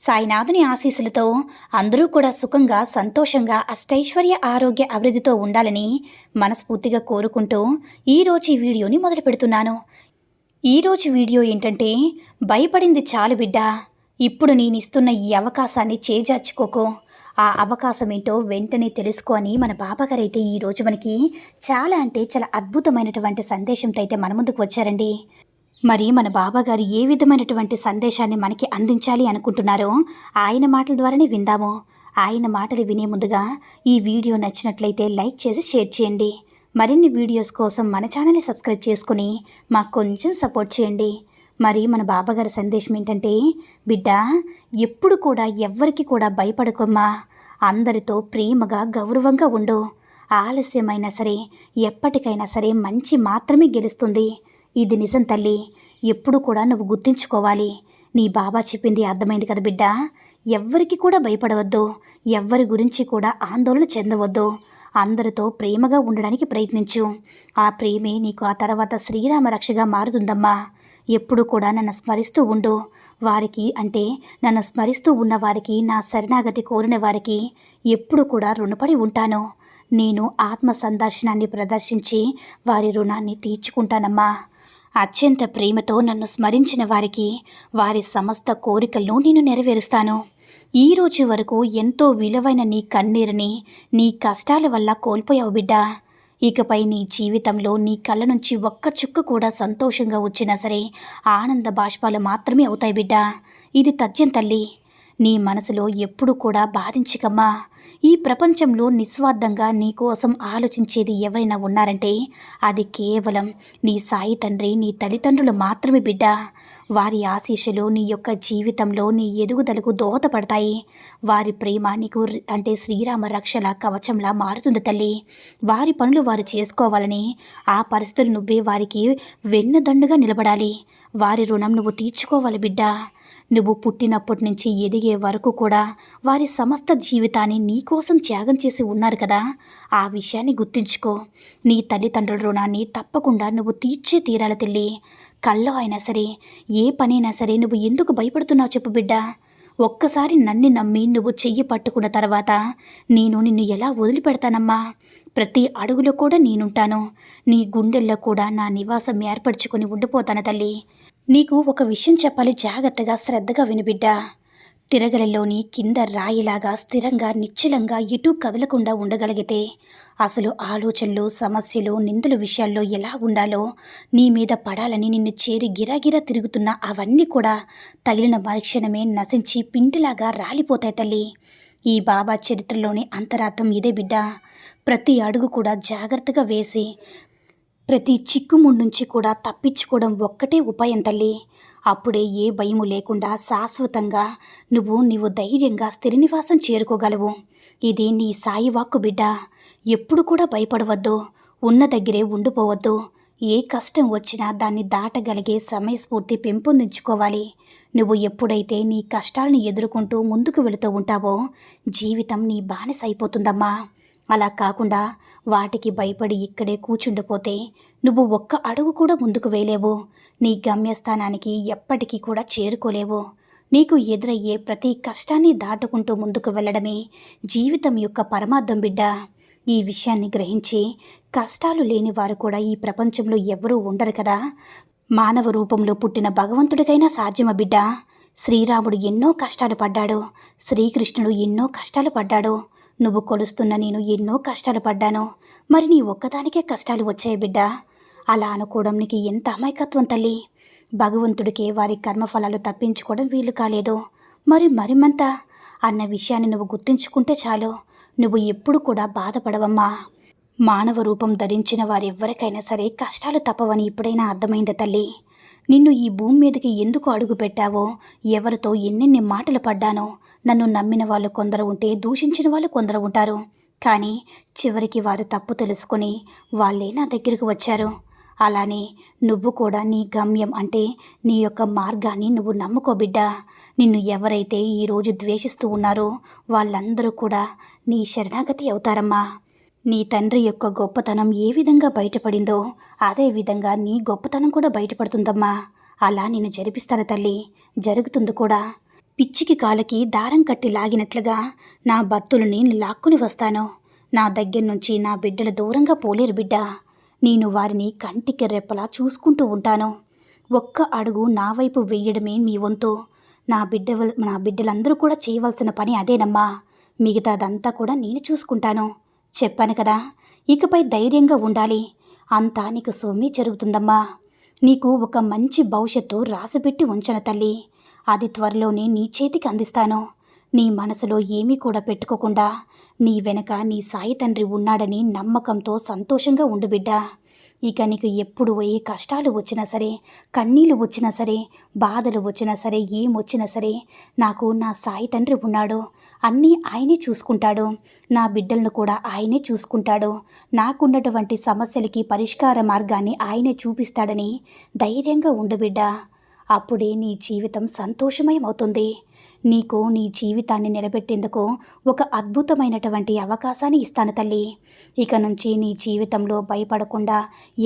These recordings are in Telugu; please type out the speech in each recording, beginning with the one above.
సాయినాథుని ఆశీస్సులతో అందరూ కూడా సుఖంగా సంతోషంగా అష్టైశ్వర్య ఆరోగ్య అభివృద్ధితో ఉండాలని మనస్ఫూర్తిగా కోరుకుంటూ ఈరోజు ఈ వీడియోని మొదలు పెడుతున్నాను. ఈరోజు వీడియో ఏంటంటే భయపడింది చాలు బిడ్డ ఇప్పుడు నేను ఇస్తున్న ఈ అవకాశాన్ని చేజార్చుకోకో. ఆ అవకాశం ఏంటో వెంటనే తెలుసుకో అని మన బాబాగారు అయితే ఈరోజు మనకి చాలా అంటే చాలా అద్భుతమైనటువంటి సందేశంతో అయితే మన ముందుకు వచ్చారండి. మరి మన బాబాగారు ఏ విధమైనటువంటి సందేశాన్ని మనకి అందించాలి అనుకుంటున్నారో ఆయన మాటల ద్వారానే విందాము. ఆయన మాటలు వినే ముందుగా ఈ వీడియో నచ్చినట్లయితే లైక్ చేసి షేర్ చేయండి. మరిన్ని వీడియోస్ కోసం మన ఛానల్ని సబ్స్క్రైబ్ చేసుకుని మాకు కొంచెం సపోర్ట్ చేయండి. మరి మన బాబాగారి సందేశం ఏంటంటే బిడ్డ ఎప్పుడు కూడా ఎవ్వరికి కూడా భయపడకమ్మా. అందరితో ప్రేమగా గౌరవంగా ఉండు. ఆలస్యమైనా సరే ఎప్పటికైనా సరే మంచి మాత్రమే గెలుస్తుంది. ఇది నిజం తల్లి. ఎప్పుడు కూడా నువ్వు గుర్తుంచుకోవాలి. నీ బాబా చెప్పింది అర్థమైంది కదా బిడ్డ. ఎవ్వరికి కూడా భయపడవద్దు. ఎవ్వరి గురించి కూడా ఆందోళన చెందవద్దు. అందరితో ప్రేమగా ఉండడానికి ప్రయత్నించు. ఆ ప్రేమే నీకు ఆ తర్వాత శ్రీరామ రక్షగా మారుతుందమ్మా. ఎప్పుడు కూడా నన్ను స్మరిస్తూ ఉండు. వారికి అంటే నన్ను స్మరిస్తూ ఉన్న వారికి నా శరణాగతి కోరిన వారికి ఎప్పుడు కూడా రుణపడి ఉంటాను. నేను ఆత్మ సందర్శనాన్ని ప్రదర్శించి వారి రుణాన్ని తీర్చుకుంటానమ్మా. అత్యంత ప్రేమతో నన్ను స్మరించిన వారికి వారి సమస్త కోరికలను నేను నెరవేరుస్తాను. ఈ రోజు వరకు ఎంతో విలువైన నీ కన్నీరుని నీ కష్టాల వల్ల కోల్పోయావు బిడ్డా. ఇకపై నీ జీవితంలో నీ కళ్ళ నుంచి ఒక్క చుక్క కూడా సంతోషంగా వచ్చినా సరే ఆనంద బాష్పాలు మాత్రమే అవుతాయి బిడ్డా. ఇది తథ్యం తల్లి. నీ మనసులో ఎప్పుడు కూడా బాధించకమ్మా. ఈ ప్రపంచంలో నిస్వార్థంగా నీ కోసం ఆలోచించేది ఎవరైనా ఉన్నారంటే అది కేవలం నీ సాయి తండ్రి నీ తల్లిదండ్రులు మాత్రమే బిడ్డ. వారి ఆశీస్సులు నీ యొక్క జీవితంలో నీ ఎదుగుదలకు దోహదపడతాయి. వారి ప్రేమ నీకు అంటే శ్రీరామ రక్షల కవచంలా మారుతుంది తల్లి. వారి పనులు వారు చేసుకోవాలని ఆ పరిస్థితులు నువ్వే వారికి వెన్నుదండుగా నిలబడాలి. వారి రుణం నువ్వు తీర్చుకోవాలి బిడ్డ. నువ్వు పుట్టినప్పటి నుంచి ఎదిగే వరకు కూడా వారి సమస్త జీవితాన్ని నీకోసం త్యాగం చేసి ఉన్నారు కదా. ఆ విషయాన్ని గుర్తుంచుకో. నీ తల్లిదండ్రుల రుణాన్ని తప్పకుండా నువ్వు తీర్చే తీరాల తల్లి. కల్లో అయినా సరే ఏ పనైనా సరే నువ్వు ఎందుకు భయపడుతున్నావు చెప్పు బిడ్డ. ఒక్కసారి నన్ను నమ్మి నువ్వు చెయ్యి పట్టుకున్న తర్వాత నేను నిన్ను ఎలా వదిలిపెడతానమ్మా? ప్రతి అడుగులో కూడా నేనుంటాను. నీ గుండెల్లో కూడా నా నివాసం ఏర్పరచుకొని ఉండిపోతాను తల్లి. నీకు ఒక విషయం చెప్పాలి జాగ్రత్తగా శ్రద్ధగా వినిబిడ్డా తిరగలలోని కింద రాయిలాగా స్థిరంగా నిశ్చలంగా ఎటూ కదలకుండా ఉండగలిగితే అసలు ఆలోచనలు సమస్యలు నిందల విషయాల్లో ఎలా ఉండాలో నీ మీద పడాలని నిన్ను చేరి గిరాగిరా తిరుగుతున్న అవన్నీ కూడా తగిలిన మరుక్షణమే నశించి పిండిలాగా రాలిపోతాయి తల్లి. ఈ బాబా చరిత్రలోని అంతరార్థం ఇదే బిడ్డ. ప్రతి అడుగు కూడా జాగ్రత్తగా వేసి ప్రతి చిక్కుముడి నుంచి కూడా తప్పించుకోవడం ఒక్కటే ఉపాయం తల్లి. అప్పుడే ఏ భయము లేకుండా శాశ్వతంగా నువ్వు నీవు ధైర్యంగా స్థిరనివాసం చేరుకోగలవు. ఇది నీ సాయి వాక్కు బిడ్డ. ఎప్పుడు కూడా భయపడవద్దు. ఉన్న దగ్గరే ఉండిపోవద్దు. ఏ కష్టం వచ్చినా దాన్ని దాటగలిగే సమయస్ఫూర్తి పెంపొందించుకోవాలి. నువ్వు ఎప్పుడైతే నీ కష్టాలను ఎదుర్కొంటూ ముందుకు వెళుతూ ఉంటావో జీవితం నీ బానిస అయిపోతుందమ్మా. అలా కాకుండా వాటికి భయపడి ఇక్కడే కూర్చుండిపోతే నువ్వు ఒక్క అడుగు కూడా ముందుకు వేయలేవు. నీ గమ్యస్థానానికి ఎప్పటికీ కూడా చేరుకోలేవు. నీకు ఎదురయ్యే ప్రతి కష్టాన్ని దాటుకుంటూ ముందుకు వెళ్ళడమే జీవితం యొక్క పరమార్థం బిడ్డ. ఈ విషయాన్ని గ్రహించి కష్టాలు లేని వారు కూడా ఈ ప్రపంచంలో ఎవరూ ఉండరు కదా. మానవ రూపంలో పుట్టిన భగవంతుడికైనా సాధ్యమ బిడ్డ? శ్రీరాముడు ఎన్నో కష్టాలు పడ్డాడు. శ్రీకృష్ణుడు ఎన్నో కష్టాలు పడ్డాడు. నువ్వు కొలుస్తున్న నేను ఎన్నో కష్టాలు పడ్డాను. మరి నీ ఒక్కదానికే కష్టాలు వచ్చాయి బిడ్డ. అలా అనుకోవడం నీకు ఎంత అమాయకత్వం తల్లి. భగవంతుడికే వారి కర్మఫలాలు తప్పించుకోవడం వీలు కాలేదు. మరి మరిమంత? అన్న విషయాన్ని నువ్వు గుర్తుంచుకుంటే చాలు. నువ్వు ఎప్పుడు కూడా బాధపడవమ్మా. మానవ రూపం ధరించిన వారెవ్వరికైనా సరే కష్టాలు తప్పవని ఇప్పుడైనా అర్థమైంది తల్లి? నిన్ను ఈ భూమి మీదకి ఎందుకు అడుగు పెట్టావో? ఎవరితో ఎన్నెన్ని మాటలు పడ్డానో? నన్ను నమ్మిన వాళ్ళు కొందరు ఉంటే దూషించిన వాళ్ళు కొందరు ఉంటారు. కానీ చివరికి వారు తప్పు తెలుసుకొని వాళ్ళే నా దగ్గరకు వచ్చారు. అలానే నువ్వు కూడా నీ గమ్యం అంటే నీ యొక్క మార్గాన్ని నువ్వు నమ్ముకో బిడ్డ. నిన్ను ఎవరైతే ఈరోజు ద్వేషిస్తూ ఉన్నారో వాళ్ళందరూ కూడా నీ శరణాగతి అవుతారమ్మా. నీ తండ్రి యొక్క గొప్పతనం ఏ విధంగా బయటపడిందో అదే విధంగా నీ గొప్పతనం కూడా బయటపడుతుందమ్మా. అలా నేను జరిపిస్తాను తల్లి. జరుగుతుంది కూడా. పిచ్చికి కాలకి దారం కట్టి లాగినట్లుగా నా భర్తులని లాక్కుని వస్తాను. నా దగ్గర నుంచి నా బిడ్డలు దూరంగా పోలేరు బిడ్డ. నేను వారిని కంటికి రెప్పలా చూసుకుంటూ ఉంటాను. ఒక్క అడుగు నా వైపు వెయ్యడమే మీ వంతు. నా బిడ్డ నా బిడ్డలందరూ కూడా చేయవలసిన పని అదేనమ్మా. మిగతాదంతా కూడా నేను చూసుకుంటాను. చెప్పాను కదా ఇకపై ధైర్యంగా ఉండాలి. అంతా నీకు సొమ్మి జరుగుతుందమ్మా. నీకు ఒక మంచి భవిష్యత్తు రాసిపెట్టి ఉంచను తల్లి. అది త్వరలోనే నీ చేతికి అందిస్తాను. నీ మనసులో ఏమీ కూడా పెట్టుకోకుండా నీ వెనక నీ సాయి తండ్రి ఉన్నాడని నమ్మకంతో సంతోషంగా ఉండు బిడ్డా. ఇక నీకు ఎప్పుడు ఏ కష్టాలు వచ్చినా సరే కన్నీళ్ళు వచ్చినా సరే బాధలు వచ్చినా సరే ఏం వచ్చినా సరే నాకు నా సాయి తండ్రి ఉన్నాడు. అన్నీ ఆయనే చూసుకుంటాడు. నా బిడ్డలను కూడా ఆయనే చూసుకుంటాడు. నాకున్నటువంటి సమస్యలకి పరిష్కార మార్గాన్ని ఆయనే చూపిస్తాడని ధైర్యంగా ఉండు బిడ్డ. అప్పుడే నీ జీవితం సంతోషమయమవుతుంది. నీకు నీ జీవితాన్ని నిలబెట్టేందుకు ఒక అద్భుతమైనటువంటి అవకాశాన్ని ఇస్తాను తల్లి. ఇక నుంచి నీ జీవితంలో భయపడకుండా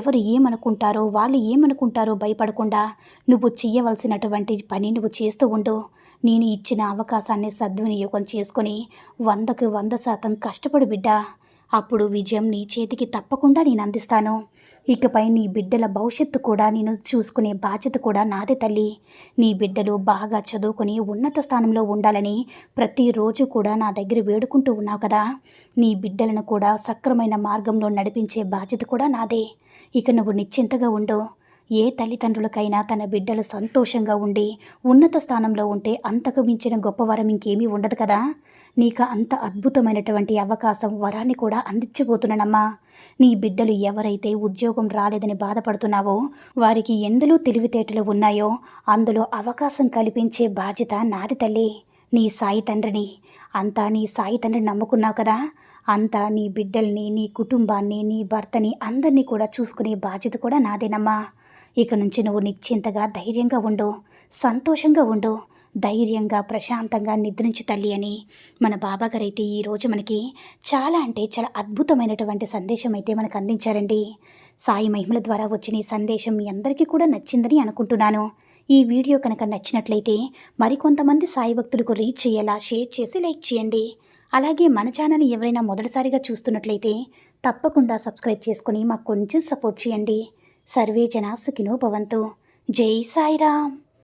ఎవరు ఏమనుకుంటారో వాళ్ళు ఏమనుకుంటారో భయపడకుండా నువ్వు చేయవలసినటువంటి పని నువ్వు చేస్తూ ఉండు. నేను ఇచ్చిన అవకాశాన్ని సద్వినియోగం చేసుకొని వందకు వంద శాతం కష్టపడు బిడ్డా. అప్పుడు విజయం నీ చేతికి తప్పకుండా నేను అందిస్తాను. ఇకపై నీ బిడ్డల భవిష్యత్తు కూడా నేను చూసుకునే బాధ్యత కూడా నాదే తల్లి. నీ బిడ్డలు బాగా చదువుకొని ఉన్నత స్థానంలో ఉండాలని ప్రతిరోజు కూడా నా దగ్గర వేడుకుంటూ ఉన్నావు కదా. నీ బిడ్డలను కూడా సక్రమైన మార్గంలో నడిపించే బాధ్యత కూడా నాదే. ఇక నువ్వు నిశ్చింతగా ఉండు. ఏ తల్లిదండ్రులకైనా తన బిడ్డలు సంతోషంగా ఉండి ఉన్నత స్థానంలో ఉంటే అంతకు మించిన గొప్ప వరం ఇంకేమీ ఉండదు కదా? నీకు అంత అద్భుతమైనటువంటి అవకాశం వరాన్ని కూడా అందించబోతున్నానమ్మా. నీ బిడ్డలు ఎవరైతే ఉద్యోగం రాలేదని బాధపడుతున్నావో వారికి ఎందులో తెలివితేటలు ఉన్నాయో అందులో అవకాశం కల్పించే బాధ్యత నాది తల్లి. నీ సాయి తండ్రిని అంతా నీ సాయి తండ్రిని నమ్ముకున్నావు కదా? అంతా నీ బిడ్డల్ని నీ కుటుంబాన్ని నీ భర్తని అందరినీ కూడా చూసుకునే బాధ్యత కూడా నాదేనమ్మా. ఇక నుంచి నువ్వు నిశ్చింతగా ధైర్యంగా ఉండు సంతోషంగా ఉండు ధైర్యంగా ప్రశాంతంగా నిద్రించు తల్లి అని మన బాబాగారు అయితే ఈరోజు మనకి చాలా అంటే చాలా అద్భుతమైనటువంటి సందేశం అయితే మనకు అందించారండి. సాయి మహిమల ద్వారా వచ్చిన ఈ సందేశం మీ అందరికీ కూడా నచ్చిందని అనుకుంటున్నాను. ఈ వీడియో కనుక నచ్చినట్లయితే మరికొంతమంది సాయి భక్తులకు రీచ్ చేయేలా షేర్ చేసి లైక్ చేయండి. అలాగే మన ఛానల్ ఎవరైనా మొదటిసారిగా చూస్తున్నట్లయితే తప్పకుండా సబ్స్క్రైబ్ చేసుకుని మాకు కొంచెం సపోర్ట్ చేయండి. సర్వే జనా సుఖినో భవంతు. జై సాయిరామ్.